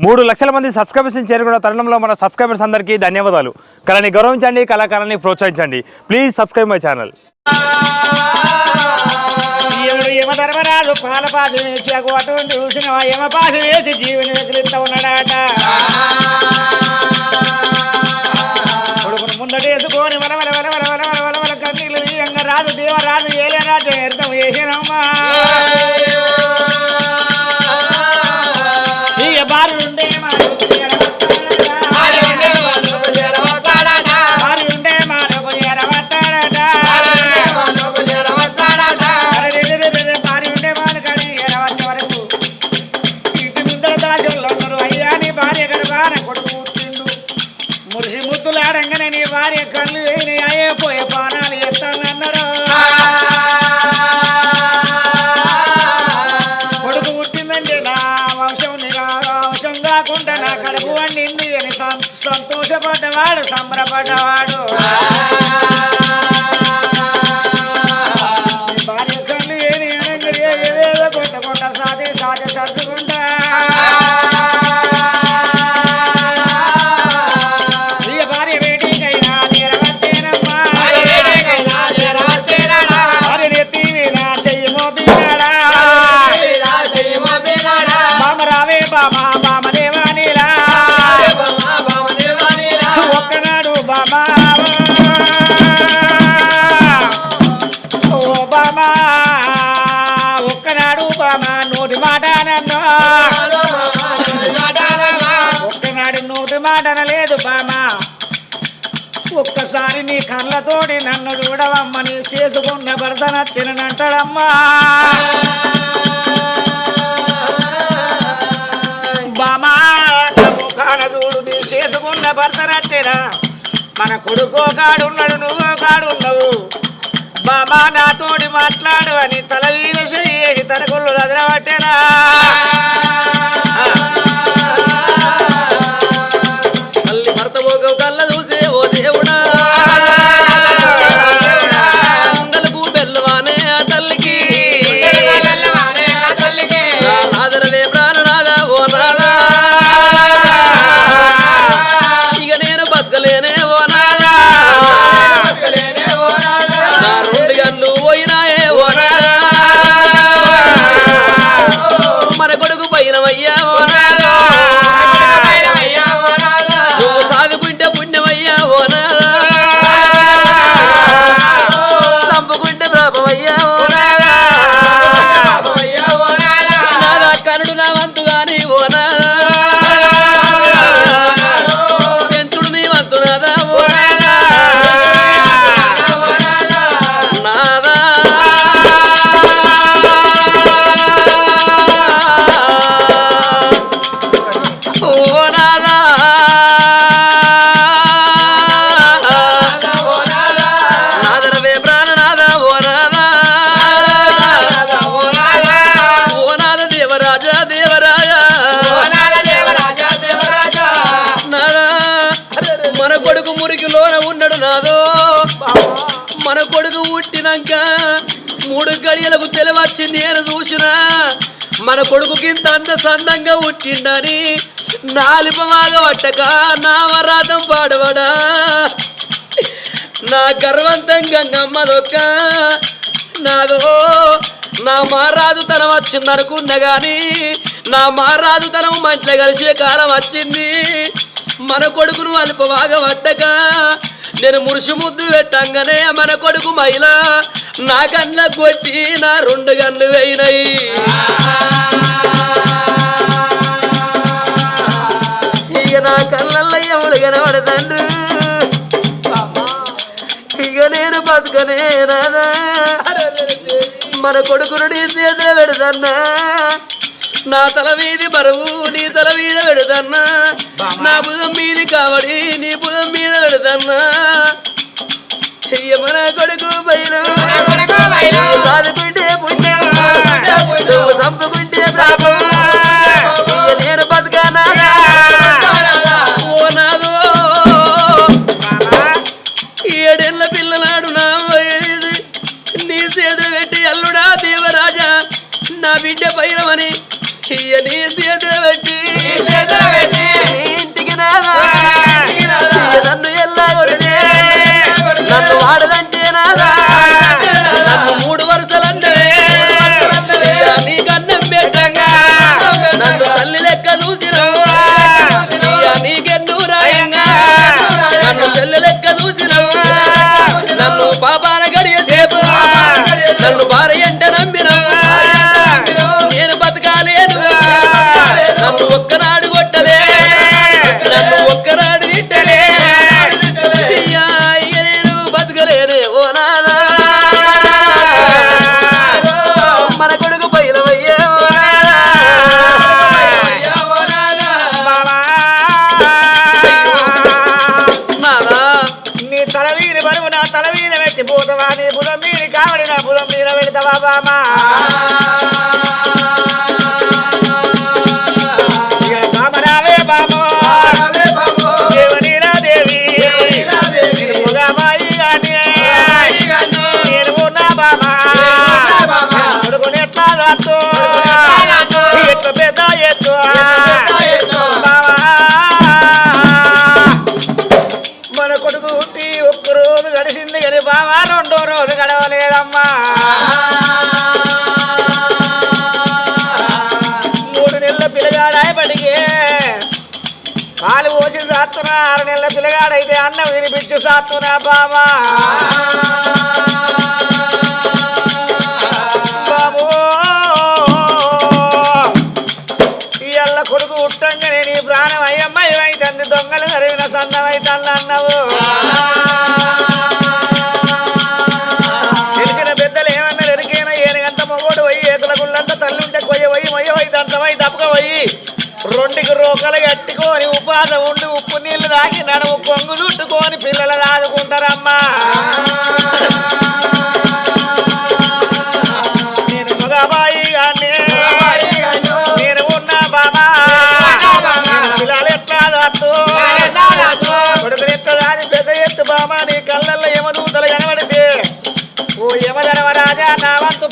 మూడు లక్షల మంది సబ్స్క్రైబర్స్ని చేరుకున్న తరుణంలో మన సబ్స్క్రైబర్స్ అందరికీ ధన్యవాదాలు. కళని గౌరవించండి కళాకారాన్ని ప్రోత్సహించండి. Please subscribe my channel Yamadharmaraju పాలపాసి వేసి వేసి రాజు దేవరాజు ఏలేరాజు రంగనే నీ భార్య కళ్ళు నీ అయ్యే పోయే పానాలు ఎత్తానన్నారు? కొడుకు పుట్టిందండి నా వంశం వంశం కాకుండా నా కడుపు వండింది అని సంతోషపడ్డవాడు సంబరపడ్డవాడు. ఒక్కనాడు నోటి మాట నన్ను ఒక్కనాడు నోటి మాట అనలేదు బామా ఒక్కసారి నీ కళ్ళతోటి నన్ను చూడవమ్మని చేసుకున్న భర్త నచ్చినంటాడమ్మా బామా ముఖాన చూడు నీ చేసుకున్న భర్త నచ్చిన. మన కొడుకో కాడున్నాడు నువ్వో కాడున్నావు మామ నాతోడి మాట్లాడు అని తల వీరసి తన కొల్లు అదరబట్టేనా మన కొడుకుకింత అంత సందంగా పుట్టిండని నాలిపమాగ పట్టక నామరాతం పాడవడా. నా గర్వంతం గంగమ్మదొక్క నాదో నా మారాజుతనం వచ్చింది అనుకున్నా కానీ నా మారాజుతనం మంటలు కలిసే కాలం వచ్చింది. మన కొడుకును అల్పవాగ పట్టక నేను మురిసి ముద్దు పెట్టంగానే మన కొడుకు మహిళ నా కన్న కొట్టి నా రెండు గన్లు వేయినాయి. ఇక నా కళ్ళల్లో ఎవడు కనబడతాడు ఇక నేను బతుకనే నాదా మన కొడుకును నీ చేతిలో పెడదన్నా నా తల మీది బరువు నీ తల మీద పెడదన్నా నా భుజం మీది కావడి నీ భుజం మీద పెడదన్నా మన కొడుకు బయలు. సాదుకుంటే పుణ్యం. చంపుకుంటే పాపం. పెట్టి. నీ చేత పెట్టి. నీ ఇంటికి నాదా నన్ను ఎలా కొడితే? నన్ను వాడదంటే నాదా? నన్ను మూడు వరుసలంటే. నీ కన్నం పెట్టంగా. నన్ను తల్లి లెక్క చూసినవా నీకెన్ను రాయంగా. నన్ను చెల్లెలు ఒక్కనాడు కొట్టలే. నన్ను ఒక్కనాడు తిట్టలే. అయ్యా, ఇక నేను బతకలేనే ఓ నానా మన కొడుకు బయలవయ్యే నీ తల వీరి బరువు నా తల వీర పెట్టి పోతవా? నీ బుధం మీరి కావడి నా బుధం మీద పెడతావా బామా? పిల్లగాడైతే అన్నం వినిపించు సాత్తున్నా బామా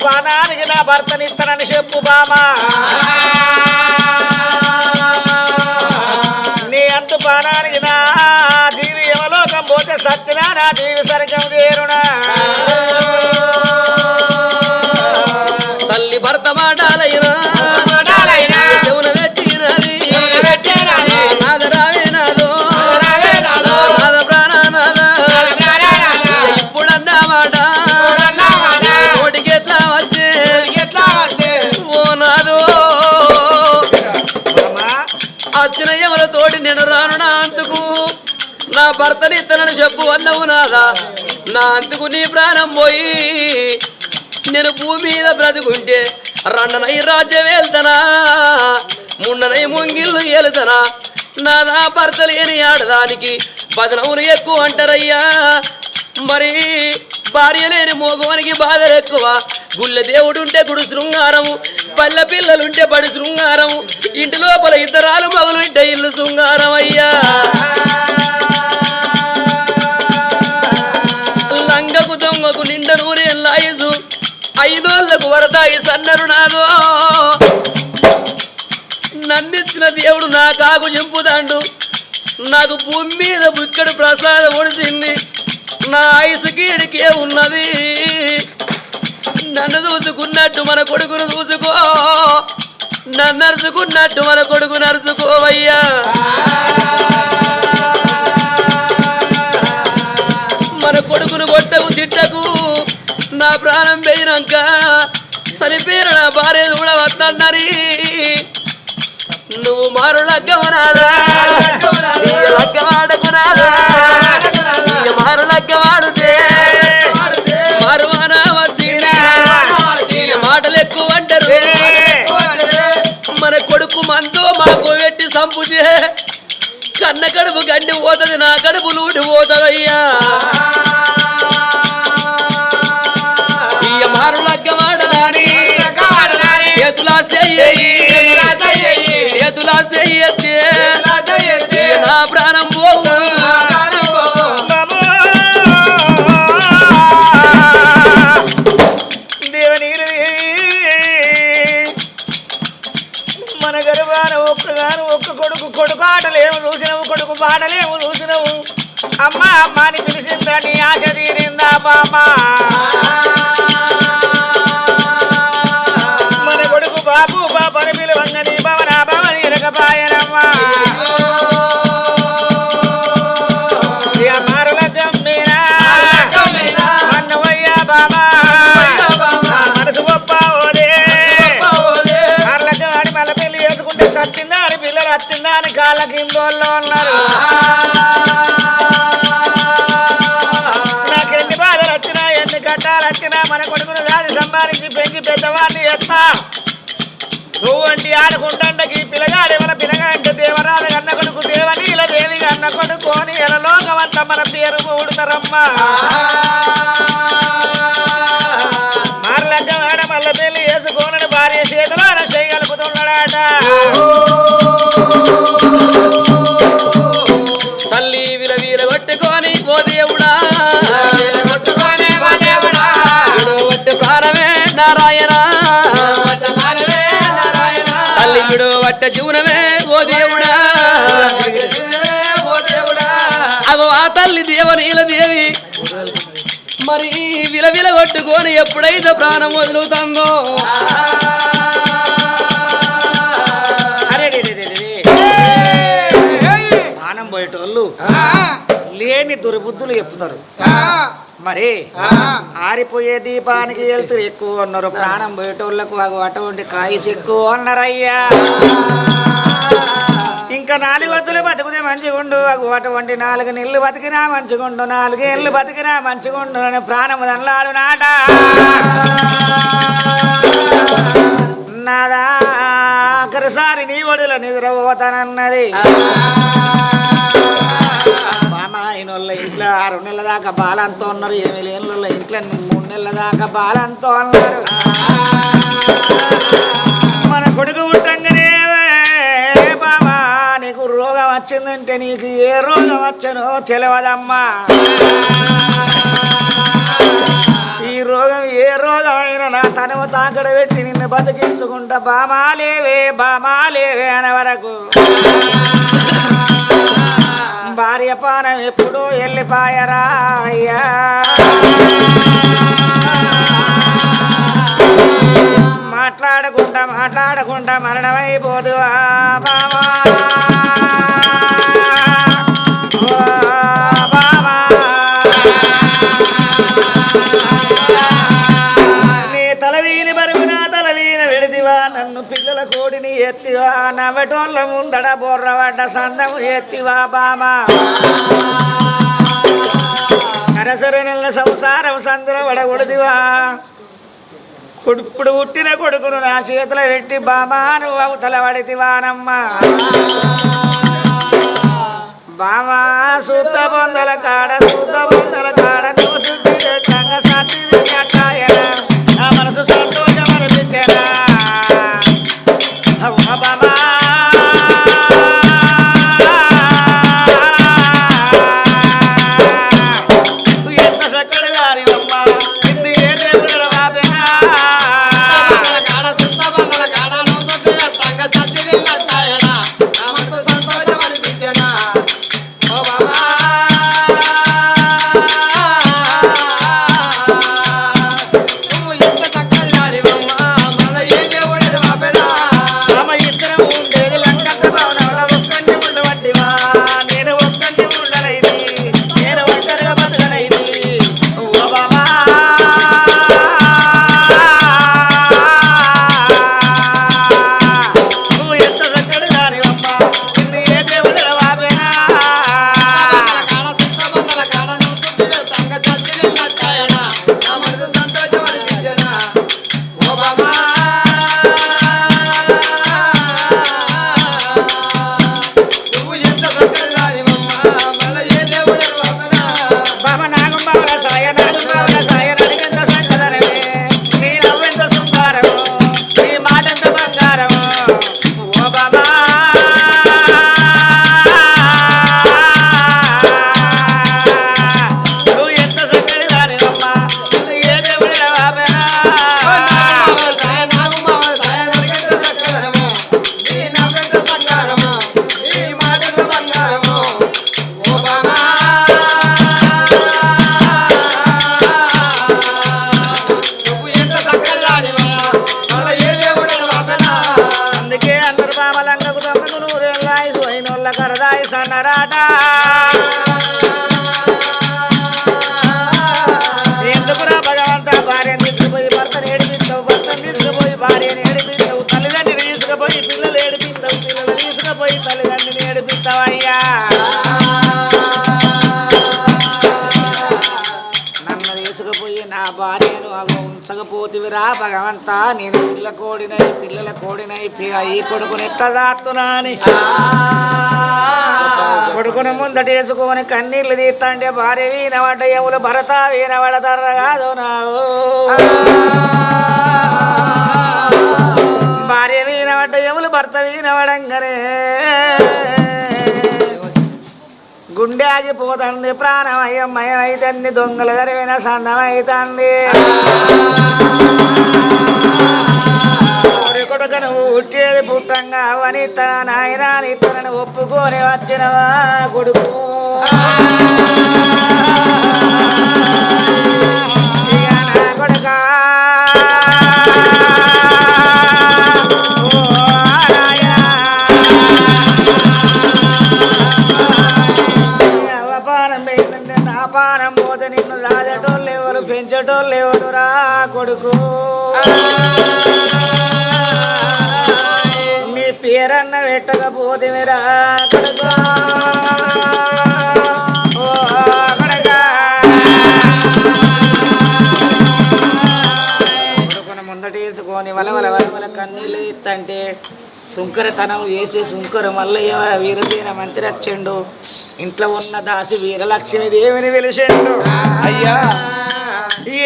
బాణానికి నా భర్తనిస్తానని చెప్పు బామా. నీ అంతు బాణానికి నా దీవి ఎవలోకం పోతే సత్యనా నా దీవి సరికం తీరునా. భర్తని ఇతనని చెప్పు అన్నవు నాదా? నా అంతకు నీ ప్రాణం పోయి నేను భూమి మీద బ్రతుకుంటే రెండనై రాజ్యం వెళ్తానా ముండనై ముంగిళ్ళు ఏలుతానా? నాదా భర్త లేని ఆడదానికి బదనములు ఎక్కువ అంటారయ్యా. మరి భార్య లేని మోగవానికి బాధలు ఎక్కువ. గుళ్ళ దేవుడు ఉంటే గుడి శృంగారము పల్లె పిల్లలుంటే బడి శృంగారము ఇంటి లోపల ఇద్దరాలు మగలు ఇల్లు శృంగారం అయ్యా ఐదోళ్ళకు వరదాయి సన్నరు నాదో. నమ్మించిన దేవుడు నా కాకు చెంపుతాండు నాకు భూమి మీద బుక్కడు ప్రసాదం ఒడిసింది నా ఆయుసుకి ఇడికే ఉన్నది. నన్ను చూసుకున్నట్టు మన కొడుకును చూసుకో. నన్ను నరుచుకున్నట్టు మన కొడుకు నరుచుకోవయ్యా మన కొడుకును కొట్టకు తిట్టకు. నా ప్రాణం పోయినాక చనిపోయిన నా భార్య కూడా వద్దన్నరి నువ్వు మారు లగ్గమనాదా లగ్గమాడకునాదా మారు లగ్గమాడుతే మారువానా వచ్చిందా ఇక మాటలు ఎక్కువ అంటారు. మన కొడుకు మందు మాకు పెట్టి సంపుతే కన్న కడుపు గండి పోతుంది నా కడుపు లూటి పోతుందయ్యా. గర్భాన ఒక్కగాను ఒక్క కొడుకు కొడుకు ఆటలేము చూసినవు కొడుకు పాటలేము చూసినవు. అమ్మ అమ్మ అని పిలిచిందా నీ ఆశ తీరిందా బామ్మ? కాళ్ళ ఉన్నారు. నాకు ఎన్ని బాధలు వచ్చినా ఎన్ని కట్టాలు వచ్చినా మన కొడుకును వ్యాధి సంపాదించి పెంచి పెద్దవాడిని ఎత్తా నువ్వు వంటి ఆడుకుంటాండకి పిల్లగాడు మన పిల్లగాంటే దేవరాలు అన్న కొడుకు దేవనీల దేవి అన్న కొడుకు అని ఎలా మన పేరు ఊడుతారమ్మా. మార్లగ్గ వాడ మల్ల పెళ్ళి వేసుకోనని భార్య చేతిలో చేయగలుగుతున్నాడట వట్ట జీవనమే ఓ దేవుడా. అగో ఆ తల్లి దేవనీల దేవి. మరి విల విల కొట్టుకొని ఎప్పుడైతే ప్రాణం వదులుతుందో. ప్రాణం పోయేటోళ్ళు లేని దుర్బుద్ధులు చెప్తారు. మరి ఆరిపోయే దీపానికి వెళ్తారు ఎక్కువ అన్నారు ప్రాణం పోయేటోళ్ళకు అటువంటి కాయసు ఎక్కువ అన్నారయ్యా ఇంకా నాలుగు వద్దులు బతుకుతే మంచిగుండు అగు అటువంటి నాలుగు నెలలు బతికినా మంచిగుండు నాలుగేళ్ళు బతికినా మంచిగుండు అని ప్రాణము దన్లాడు నాట నాదా ఆఖరిసారి నీ ఒడిలో నిద్రపోతానన్నది. ఆయన వాళ్ళ ఇంట్లో ఆరు నెలల దాకా బాలంతో ఉన్నారు ఏమి లేని వాళ్ళ ఇంట్లో మూడు నెలల దాకా బాలంతో ఉన్నారు. మన కొడుకు పుట్టంగానే బాబా నీకు రోగం వచ్చిందంటే నీకు ఏ రోగం వచ్చనో తెలియదమ్మా ఈ రోగం ఏ రోగం అయినా నా తనవ తాకడ పెట్టి నిన్ను బతికించుకుంటా బామాలేవే బామాలేవే అనే వరకు. భార్య పానం ఎప్పుడు వెళ్ళిపాయరా అయ్యా. మాట్లాడకుండా మాట్లాడకుండా మరణమైపోదు బామా ఎత్తివా నవ్వటోళ్ళ ముందడ బొర్రవడ్డ సందము ఎత్తివా బామా. కరసరి నెల సంసారం సందుల వడగొడదివా. ఇప్పుడు పుట్టిన కొడుకును నా చేతుల పెట్టి బామా నువ్వు అవతల పడితివానమ్మా బామా సూత బొందల కాడ సూత బొందల కోడినై ఈ కొడుకుని ఎట్లా దాత్తునాని కొడుకును ముందట వేసుకొని కన్నీళ్ళు తీస్తాంటే భార్య వీనవాడ ఎవరు భరత వీనవాడతారు కాదు నావు భార్య వీనవాడ ఎవరు భర్త వీనబడంగానే గుండె ఆగిపోతుంది ప్రాణమయం మయమైతుంది దొంగలు జరిగిన సందమైతుంది. కోడి కొడుకను ఉట్టేది పుట్టంగా అవని తన నాయనాని తనను ఒప్పుకొని వచ్చినవా కొడుకు. పెంచటోళ్ళు ఎవరు రా కొడుకు. పేరన్న పెట్టకపోతేమిరా కొడుకో. కొడుకును వల వలవల కన్నీళ్ళు ఇస్తంటే శుంకరతనం వేసి శుంకరు మల్లయ్య వీరసేన మంత్రి వచ్చిండు ఇంట్లో ఉన్న దాసి వీరలక్ష్మి దేవిని వెలిసిండు అయ్యా.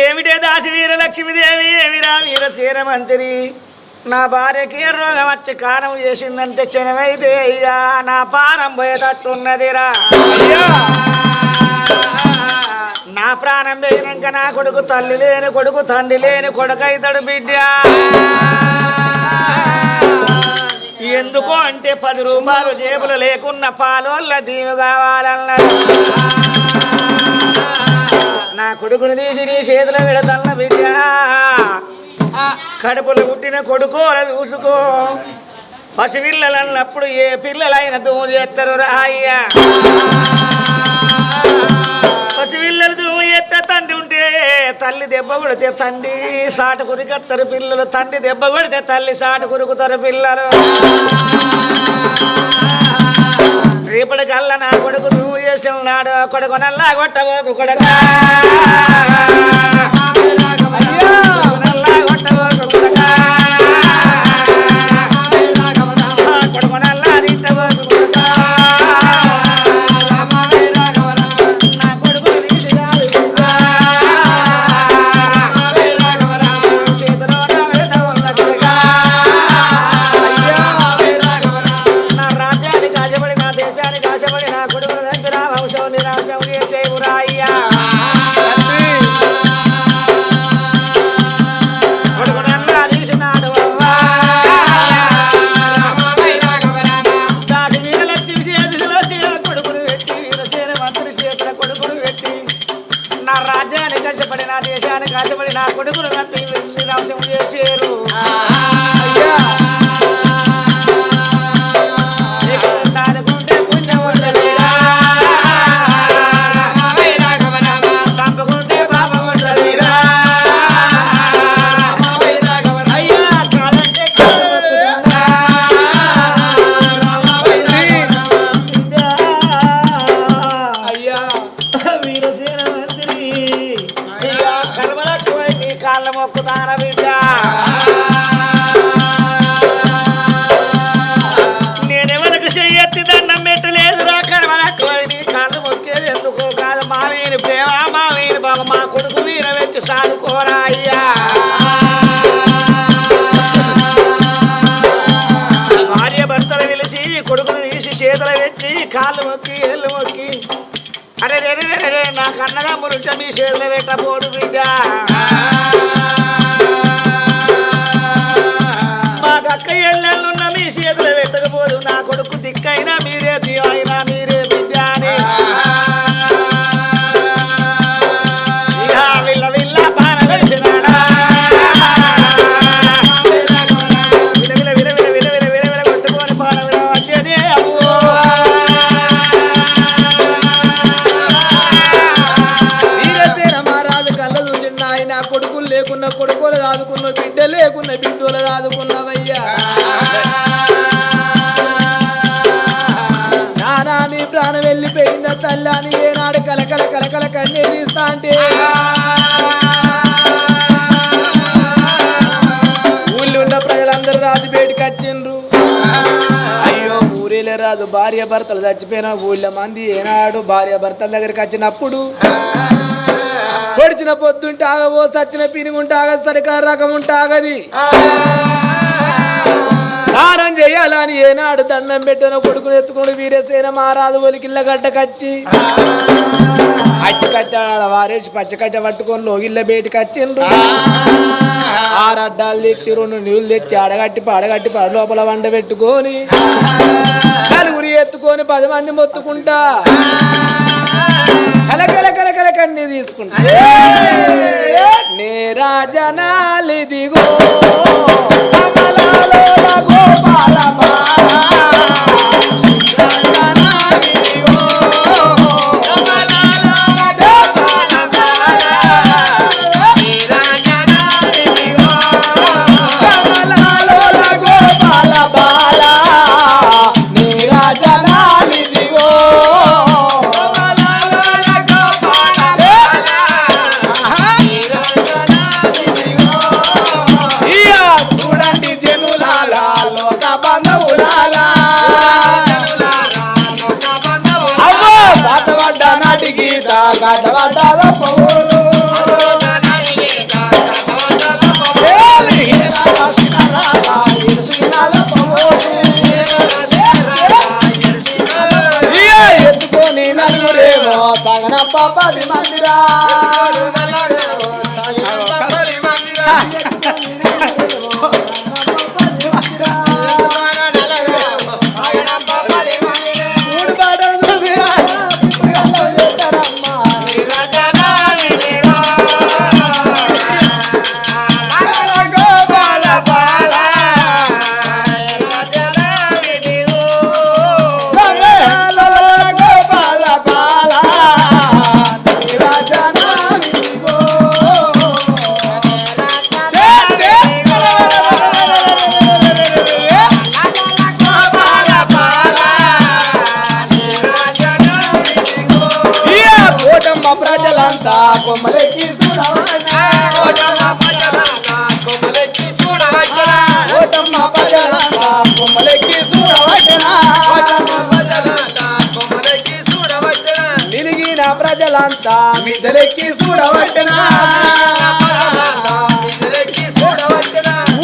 ఏమిటే దాసి వీరలక్ష్మి దేవి? ఏమిరా వీరసేన మంత్రి? నా భార్యకి రోగం వచ్చి కారం చేసిందంటే చెనవైతే అయ్యా. నా పారం పోయేటట్టున్నదిరా నా ప్రాణం పోయినాక నా కొడుకు తల్లి లేని కొడుకు తండ్రి లేని కొడుకు అవుతాడు బిడ్డ. ఎందుకు అంటే పది రూపాయలు జేబులు లేకున్న పాలోళ్ళ దీవు కావాలన్నారు. నా కొడుకుని తీసి నీ చేతిలో పెడతల్ల బిడ్డ. కడుపులో పుట్టిన కొడుకో చూసుకో పసిపిల్లలు అన్నప్పుడు ఏ పిల్లలైనా దూము చేస్తారు రాయ్యా పసిపిల్లలు దూము చేస్తే తండ్రి ఉంటే తల్లి దెబ్బ కొడితే తండ్రి సాట కురికత్తారు పిల్లలు. తండ్రి దెబ్బ కొడితే తల్లి సాట కురుకుతారు పిల్లలు. రేపటికల్లా నా కొడుకు నువ్వు చేసి ఉన్నాడు కొడుకు నల్లా కొట్టబోకు కొడుకు. 拜拜拜拜拜拜。விஷமி சேர்ந்த வேட்டை போடுவீங்க అయ్యో రాజు భార్య భర్తలు చచ్చిపోయిన ఊళ్ళ మంది ఏనాడు భార్య భర్తల దగ్గరికి వచ్చినప్పుడు పొడిచిన పొద్దుంటే ఆగవో సచ్చిన పినుగుంటే ఆగదు సరికారు రకం ఉంటే ఆగది. దానం చేయాలని ఏనాడు దండం పెట్టిన కొడుకుని ఎత్తుకుని వీరేసేన మహారాజు ఒలికిళ్ళ గడ్డ కచ్చి. అట్టి కట్ట వారేసి పచ్చకట్ట పట్టుకొని లోగిళ్ళ బయటికి వచ్చిండ్రు ఆరడ్డాలు తెచ్చి రెండు నీళ్ళు తెచ్చి అడగట్టి పడగట్టి పడ లోపల వండ పెట్టుకొని నలుగురి ఎత్తుకొని పది మంది మొత్తుకుంటా. కలకల కలకల కన్ని తీసుకుంటా నే రాజనాలిదిగో. కమలాలోల గోపాలమా. ప్రజలంతా మిద్దలెక్కి చూడవచ్చనా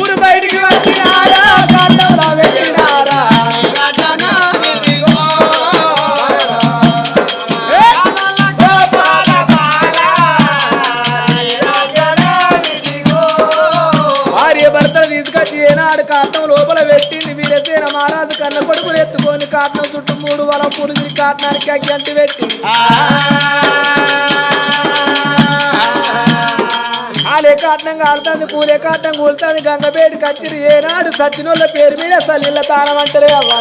ఊరు బయటికి వచ్చినారా? కాటంలో వెళ్ళినారా భార్య భర్తలు తీసుకొచ్చి ఏనాడు కాటం లోపల పెట్టింది. వీరసేన మహారాజు కన్న కొడుకులు ఎత్తుకొని కాటం చుట్టూ మూడు వరం పురుగు కాటనానికి అగ్గంటి పెట్టి. ఆలే కాటనం కాలుతుంది పూలే కాటనం కూలుతుంది గంగబేడి కచ్చిరి ఏనాడు సచ్చినోళ్ళ పేరు మీద సలిళ్ళ తాళం అంటారే అవ్వా.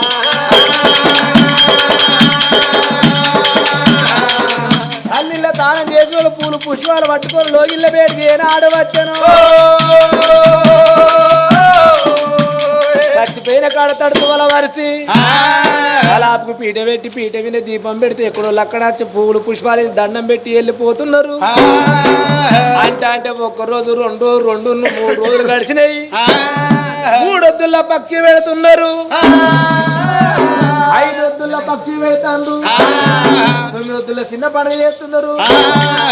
అల్లిళ్ళ తాళం చేసి వాళ్ళు పూలు పుష్పాలు పట్టుకొని లోగిళ్ళ బేడికి ఏనాడు వచ్చను. చచ్చిపోయిన కాడ తడుపు వల వరిసి. అలాపుకు పీట పెట్టి పీట మీద దీపం పెడితే ఎక్కడో అక్కడ వచ్చి పువ్వులు పుష్పాలు దండం పెట్టి వెళ్ళిపోతున్నారు. అంటే అంటే ఒక్క రోజు రెండు రెండు మూడు రోజులు గడిచినాయి. మూడొద్దుల పక్షి వెళుతున్నారు ఐదొద్దుల పక్షి వెళ్తాండు తొమ్మిదొద్దుల చిన్న పండుగ చేస్తున్నారు.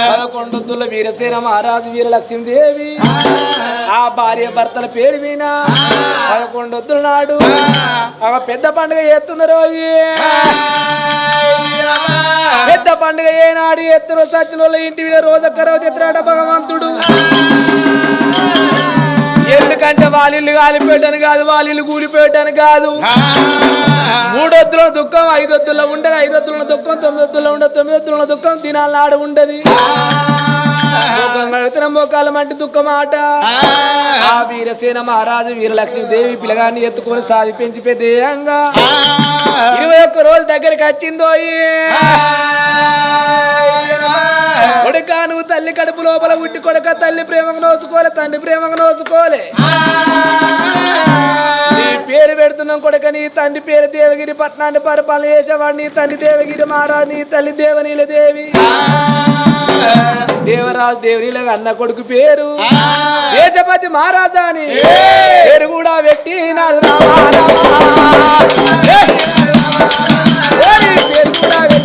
పదకొండొద్దుల వీరసేన మహారాజు వీరలక్ష్మీదేవి. ఆ. భార్య భర్తల పేరు మీద పదకొండొద్దుల నాడు ఒక పెద్ద పండుగ చేస్తున్నారు పెద్ద పండుగ ఏనాడు ఎత్తున సచిన ఇంటి మీద రోజొక్క రోజు ఎత్తురాట భగవంతుడు. ఎందుకంటే వాళ్ళిల్లు కాలిపోయటానికి కాదు వాళ్ళిల్లు కూలిపోయటానికి కాదు. మూడొత్తుల దుఃఖం ఐదొత్తుల ఉండదు ఐదొత్తుల దుఃఖం తొమ్మిదొత్తుల ఉండదు తొమ్మిదొత్తుల దుఃఖం దినాల నాడు ఉండదు. నడుతున్న మోకాలం అంటే దుఃఖం ఆట. ఆ. వీరసేన మహారాజు వీరలక్ష్మీదేవి పిల్లగాన్ని ఎత్తుకొని సాది పెంచి పెద్దయంగా ఇరవై ఒక్క రోజు దగ్గరికి వచ్చిందో కొడుక నువ్వు తల్లి కడుపు లోపల ఉట్టి కొడుక తల్లి ప్రేమకు నోసుకోలే తండ్రి ప్రేమకు నోసుకోలే నీ పేరు పెడుతున్నాం కొడుకని తండ్రి పేరు దేవగిరి పట్నాన్ని పరిపాలన చేసేవాడిని తండ్రి దేవగిరి మహారాజు నీ తల్లి దేవనీల దేవి. దేవరాజు దేవనీల అన్న కొడుకు పేరు. దేశపతి మహారాజా అని. పేరు కూడా పెట్టి నాడు రామా పేరు కూడా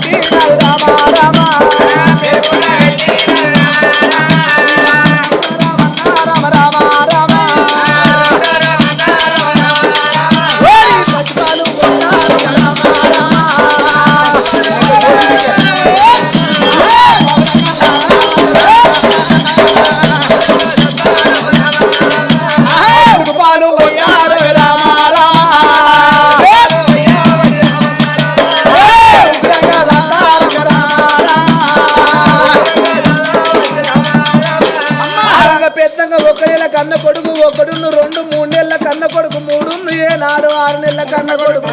కన్న కొడుకు ఒకడును రెండు మూడు నెలల కన్న కొడుకు మూడు ఏనాడు ఆరు నెలల కన్న కొడుకు.